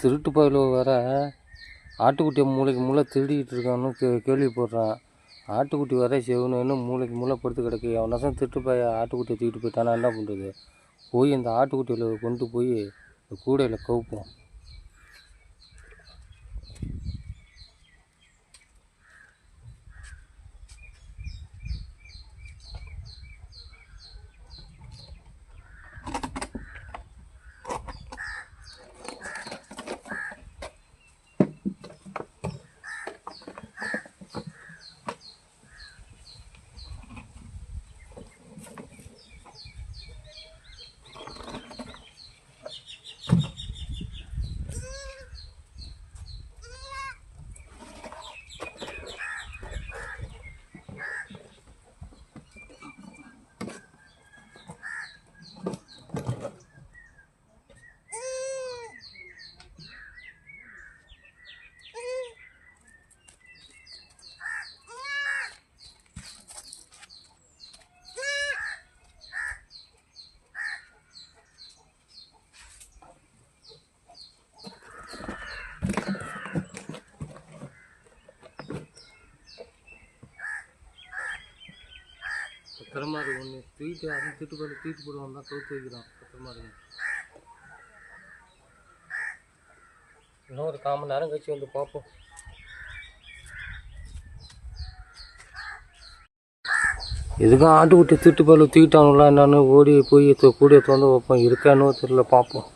திருட்டு பயல வேற ஆட்டுக்குட்டியை மூளைக்கு மூளை திருடிக்கிட்டு இருக்கான்னு கே கேள்விப்படுறான். ஆட்டுக்குட்டி வர செவனுன்னு மூளைக்கு மூளை படுத்து கிடக்கு. எவனாச்சும் திருட்டு பய ஆட்டுக்குட்டியை தூக்கிட்டு போயிட்டானா என்ன பண்ணுறது போய் இந்த ஆட்டுக்குட்டியில் கொண்டு போய் இந்த கூடையில் கவுப்போம். பெருமாறு ஒன்று தூக்கிட்டு அதுவும் தூட்டு போட்டு தூக்கிட்டு போடுவான் தான் கவுத்து வைக்கிறான். பெருமாறு இன்னும் ஒரு கால் மணி நேரம் கழிச்சு வந்து பார்ப்போம். எதுக்கும் ஆட்டுக்குட்டி திட்டு போல தூக்கிட்டானுங்களா என்னன்னு ஓடி போய் கூடிய திறந்து வைப்போம் இருக்கானோ தெரியல பார்ப்போம்.